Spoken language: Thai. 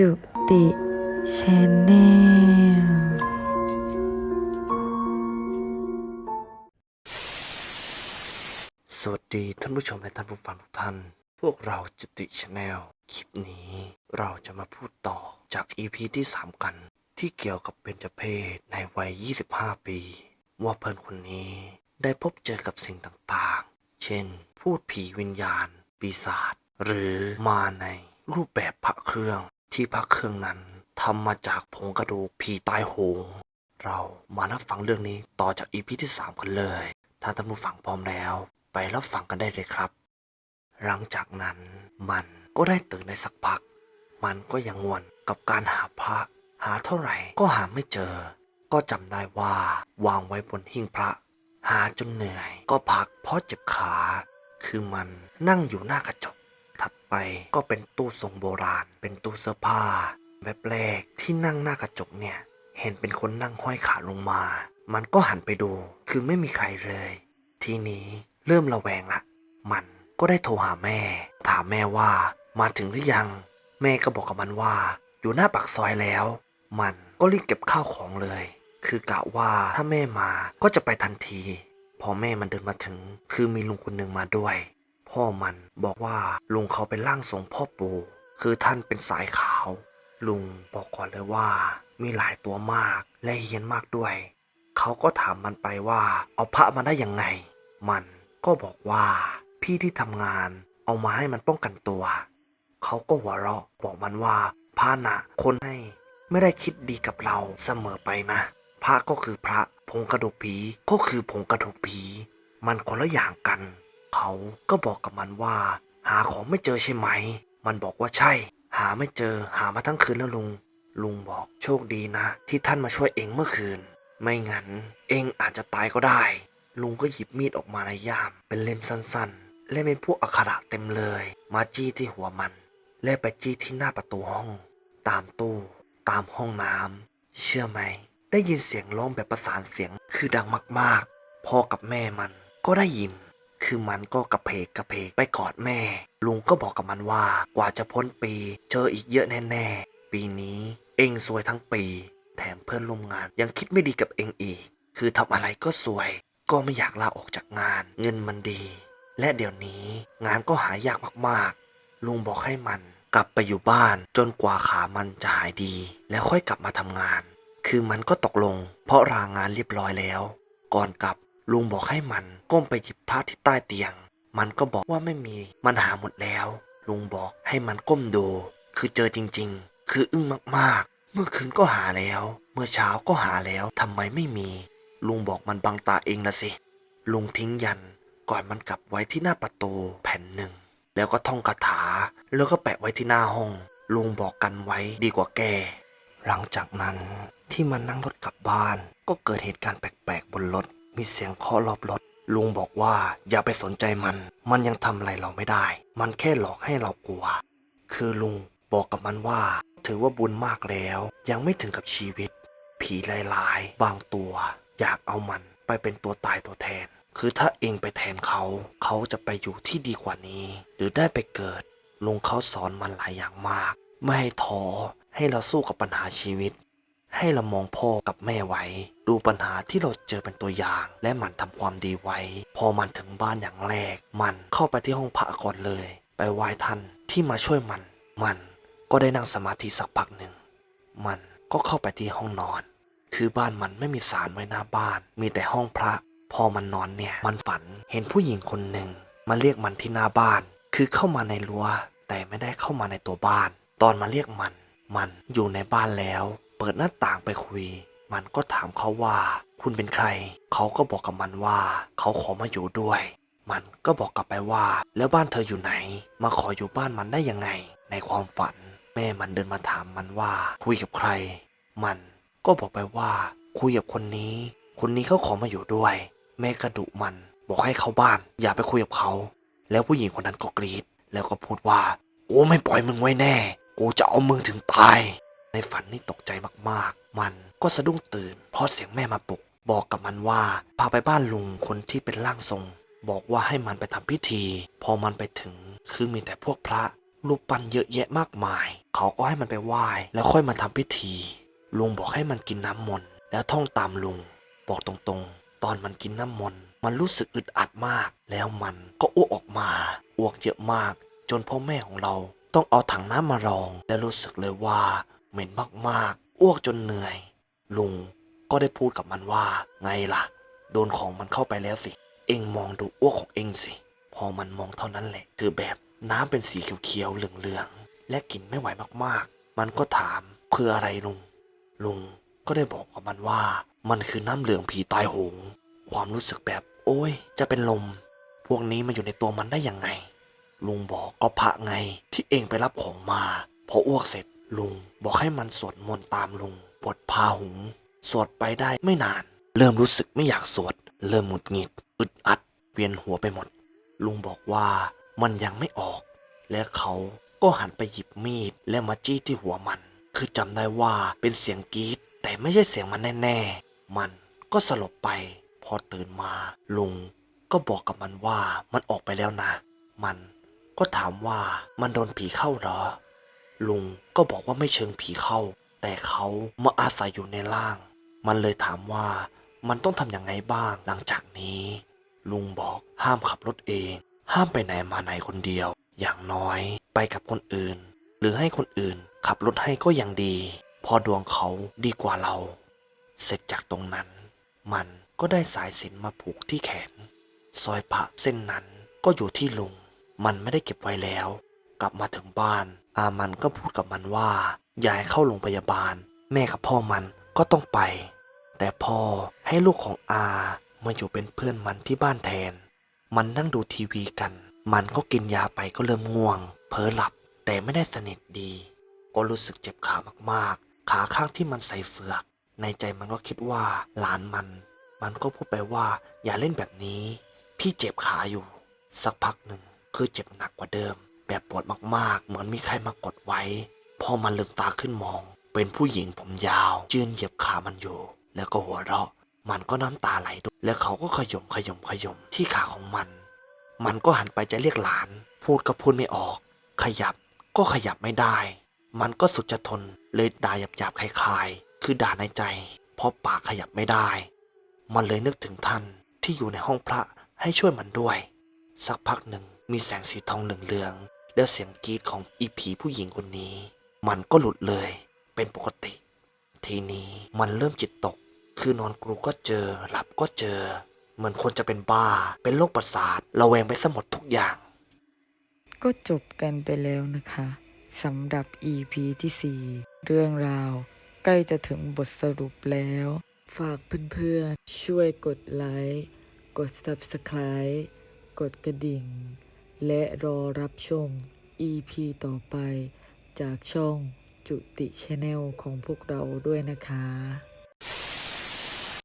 จุติชแนลสวัสดีท่านผู้ชมและท่านผู้ฟังทุกท่าน พวกเราจุติชแนลคลิปนี้เราจะมาพูดต่อจาก EP ที่ 3 กัน ที่เกี่ยวกับเบญจเพศในวัย 25 ปี ว่าเพื่อนคนนี้ได้พบเจอกับสิ่งต่างๆ เช่น พูดผีวิญญาณ ปีศาจหรือมาในรูปแบบพระเครื่อง ที่พระเครื่องนั้นทำมาจากผงกระดูกผีตายโหง เรามารับฟังเรื่องนี้ต่อจาก EP ที่ 3 กันเลยถ้าท่านผู้ฟังพร้อมแล้ว ไปรับฟังกันได้เลยครับ หลังจากนั้นมันก็ได้ตื่นในสักพัก มันก็ยังวนกับการหาพระ หาเท่าไหร่ก็หาไม่เจอ ก็จำได้ว่าวางไว้บนหิ้งพระ หาจนเหนื่อยก็พักเพราะเจ็บขา คือมันนั่งอยู่หน้ากระจก ไปก็เป็นตู้ทรงโบราณ เป็นตู้เสื้อผ้าแบบแรกที่นั่งหน้ากระจกเนี่ย เห็นเป็นคนนั่งห้อยขาลงมา มันก็หันไปดูคือไม่มีใครเลย ทีนี้เริ่มระแวงละ มันก็ได้โทรหาแม่ ถามแม่ว่ามาถึงหรือยัง แม่ก็บอกกับมันว่า อยู่หน้าปากซอยแล้ว มันก็รีบเก็บข้าวของเลย คือกะว่าถ้าแม่มาก็จะไปทันที พอแม่มันเดินมาถึง คือมีลุงคนหนึ่งมาด้วย พ่อมันบอกว่าลุงเขาเป็นร่างทรงพ่อปู่คือท่านเป็นสายขาว ลุงบอกก่อนเลยว่า มีหลายตัวมากและเฮี้ยนมากด้วย เขาก็ถามมันไปว่า เอาพระมาได้ยังไง มันก็บอกว่า พี่ที่ทำงาน เอามาให้มันป้องกันตัว เขาก็หัวเราะบอกมันว่าพระนะคนให้ไม่ได้คิดดีกับเราเสมอไปนะ พระก็คือพระผงกระดูกผีก็คือผงกระดูกผี มันคนละอย่างกัน เขาก็บอกกับมันว่า หาของไม่เจอใช่ไหม มันบอกว่าใช่ หาไม่เจอหามาทั้งคืนแล้วลุง ลุงบอกโชคดีนะ ที่ท่านมาช่วยเองเมื่อคืน ไม่งั้น เองอาจจะตายก็ได้ ลุงก็หยิบมีดออกมาในย่าม เป็นเล่มสั้นๆ และเป็นพวกอักขระเต็มเลย มาจี้ที่หัวมัน และไปจี้ที่หน้าประตูห้อง ตามตู้ ตามห้องน้ำเชื่อไหม ได้ยินเสียงร้องแบบประสานเสียงคือดังมากๆพ่อกับแม่มันก็ได้ยิน คือมันก็กระเพกกระเพกไปกอดแม่ ลุงก็บอกกับมันว่ากว่าจะพ้นปีเจออีกเยอะแน่ๆ ปีนี้เองซวยทั้งปี แถมเพื่อนร่วมงานยังคิดไม่ดีกับเองอีก คือทำอะไรก็ซวย ก็ไม่อยากลาออกจากงาน เงินมันดี และเดี๋ยวนี้งานก็หายากมากๆ ลุงบอกให้มันกลับไปอยู่บ้านจนกว่าขามันจะหายดี แล้วค่อยกลับมาทำงาน คือมันก็ตกลง เพราะรางานเรียบร้อยแล้ว ก่อนกลับ ลุงบอกให้มันก้มไปหยิบผ้าที่ใต้เตียง มันก็บอกว่าไม่มี มันหาหมดแล้ว ลุงบอกให้มันก้มดู คือเจอจริงๆ คืออึ้งมากๆ เมื่อคืนก็หาแล้ว เมื่อเช้าก็หาแล้วทำไมไม่มี ลุงบอกมันบังตาเองละสิ ลุงทิ้งยันก่อนมันกลับไว้ที่หน้าประตูแผ่นหนึ่ง แล้วก็ท่องคาถา แล้วก็แปะไว้ที่หน้าห้อง ลุงบอกกันไว้ดีกว่าแก หลังจากนั้นที่มันนั่งรถกลับบ้าน ก็เกิดเหตุการณ์แปลกๆบนรถ มีเสียงเคาะรอบรถ ลุงบอกว่าอย่าไปสนใจมัน มันยังทำอะไรเราไม่ได้ มันแค่หลอกให้เรากลัว คือลุงบอกกับมันว่า ถือว่าบุญมากแล้ว ยังไม่ถึงกับชีวิต ผีหลายๆ บางตัว อยากเอามันไปเป็นตัวตายตัวแทน คือถ้าเองไปแทนเขา เขาจะไปอยู่ที่ดีกว่านี้ หรือได้ไปเกิดลุงเขาสอนมันหลายอย่างมาก ไม่ให้ท้อให้เราสู้กับปัญหาชีวิต ให้เรามองพ่อกับแม่ไว้ ดูปัญหาที่เราเจอเป็นตัวอย่าง และหมันทำความดีไว้ พอมันถึงบ้านอย่างแรก มันเข้าไปที่ห้องพระก่อนเลย ไปไหว้ท่านที่มาช่วยมัน มันก็ได้นั่งสมาธิสักพักหนึ่ง มันก็เข้าไปที่ห้องนอน คือบ้านมันไม่มีศาลไว้หน้าบ้าน มีแต่ห้องพระ พอมันนอนเนี่ย มันฝันเห็นผู้หญิงคนหนึ่งมาเรียกมันที่หน้าบ้าน คือเข้ามาในรั้ว แต่ไม่ได้เข้ามาในตัวบ้าน ตอนมาเรียกมัน มันอยู่ในบ้านแล้ว เปิดหน้าต่างไปคุย มันก็ถามเขาว่า คุณเป็นใคร เขาก็บอกกับมันว่า เขาขอมาอยู่ด้วย มันก็บอกกลับไปว่า แล้วบ้านเธออยู่ไหน มาขออยู่บ้านมันได้ยังไง ในความฝัน แม่มันเดินมาถามมันว่า คุยกับใคร มันก็บอกไปว่า คุยกับคนนี้ คนนี้เขาขอมาอยู่ด้วย แม่กระดุมัน บอกให้เข้าบ้าน อย่าไปคุยกับเขา แล้วผู้หญิงคนนั้นก็กรีด แล้วก็พูดว่ากูไม่ปล่อยมึงไว้แน่ กูจะเอามึงถึงตาย ในฝันนี่ตกใจมากๆ มันก็สะดุ้งตื่น เพราะเสียงแม่มาปลุก บอกกับมันว่าพาไปบ้านลุงคนที่เป็นร่างทรง บอกว่าให้มันไปทำพิธี พอมันไปถึงคือมีแต่พวกพระรูปปั้นเยอะแยะมากมาย เขาก็ให้มันไปไหว้แล้วค่อยมาทำพิธี ลุงบอกให้มันกินน้ำมนต์แล้วท่องตามลุง บอกตรงๆ ตอนมันกินน้ำมนต์มันรู้สึกอึดอัดมาก แล้วมันก็อ้วกออกมาอ้วกเยอะมาก จนพ่อแม่ของเราต้องเอาถังน้ำมารอง และรู้สึกเลยว่า เหม็นมากๆ อ้วกจนเหนื่อย ลุงก็ได้พูดกับมันว่า ไงล่ะ โดนของมันเข้าไปแล้วสิ เอ็งมองดูอ้วกของเอ็งสิ พอมันมองเท่านั้นแหละ คือแบบน้ำเป็นสีเขียวๆเหลืองๆ และกลิ่นไม่ไหวมากๆ มันก็ถามคืออะไรลุง ลุงก็ได้บอกกับมันว่า มันคือน้ำเหลืองผีตายโหง ความรู้สึกแบบ โอ้ย จะเป็นลม พวกนี้มันอยู่ในตัวมันได้ยังไง ลุงบอกก็พระไงที่เองไปรับของมา พออ้วกเสร็จ ลุงบอกให้มันสวดมนต์ตามลุงบทพาหุง สวดไปได้ไม่นาน เริ่มรู้สึกไม่อยากสวด เริ่มหงุดหงิด อึดอัด เวียนหัวไปหมด ลุงบอกว่ามันยังไม่ออก และเขาก็หันไปหยิบมีดและมาจี้ที่หัวมัน คือจำได้ว่าเป็นเสียงกรีดแต่ไม่ใช่เสียงมันแน่ๆ มันก็สลบไป พอตื่นมาลุงก็บอกกับมันว่ามันออกไปแล้วนะ มันก็ถามว่ามันโดนผีเข้าเหรอ ลุงก็บอกว่าไม่เชิงผีเข้า แต่เขามาอาศัยอยู่ในร่าง มันเลยถามว่ามันต้องทำยังไงบ้างหลังจากนี้ ลุงบอกห้ามขับรถเอง ห้ามไปไหนมาไหนคนเดียว อย่างน้อยไปกับคนอื่น หรือให้คนอื่นขับรถให้ก็ยังดี พอดวงเขาดีกว่าเรา เสร็จจากตรงนั้น มันก็ได้สายสินมาผูกที่แขนซอยพระเส้นนั้นก็อยู่ที่ลุง มันไม่ได้เก็บไว้แล้ว กลับมาถึงบ้าน อามันก็พูดกับมันว่า ยายเข้าโรงพยาบาล แม่กับพ่อมันก็ต้องไป แต่พ่อให้ลูกของอามาอยู่เป็นเพื่อนมันที่บ้านแทน มันนั่งดูทีวีกัน มันก็กินยาไปก็เริ่มง่วง เพ้อหลับแต่ไม่ได้สนิทดี ก็รู้สึกเจ็บขามากๆ ขาข้างที่มันใส่เฟือก ในใจมันก็คิดว่าหลานมัน มันก็พูดไปว่าอย่าเล่นแบบนี้ พี่เจ็บขาอยู่ สักพักหนึ่งคือเจ็บหนักกว่าเดิม แบบปวดมากๆ เหมือนมีใครมากดไว้ พอมันลืมตาขึ้นมอง เป็นผู้หญิงผมยาวยืนเหยียบขามันอยู่ แล้วก็หัวเราะ มันก็น้ำตาไหลด้วยแล้วเขาก็ขยมขยมขยมที่ขาของมัน มันก็หันไปจะเรียกหลาน พูดก็พูดไม่ออก ขยับก็ขยับไม่ได้ มันก็สุดจะทนเลยด่าหยาบหยาบคลายๆ คือด่าในใจ เพราะปากขยับไม่ได้ มันเลยนึกถึงท่านที่อยู่ในห้องพระให้ช่วยมันด้วย สักพักหนึ่งมีแสงสีทองเหลือง และเสียงกรีดของอีผีผู้หญิงคนนี้ มันก็หลุดเลยเป็นปกติ ทีนี้มันเริ่มจิตตก คือนอนกรูก็เจอ หลับก็เจอ เหมือนคนจะเป็นบ้า เป็นโรคประสาทระแวงไปซะหมดทุกอย่าง ก็จบกันไปแล้วนะคะสำหรับ EP ที่ 4 เรื่องราว ใกล้จะถึงบทสรุปแล้ว ฝากเพื่อนๆ ช่วยกดไลค์ กด Subscribe กดกระดิ่ง และรอรับชม EP ต่อไปจากช่องจุติช n แนลของพวกเราด้วยนะคะ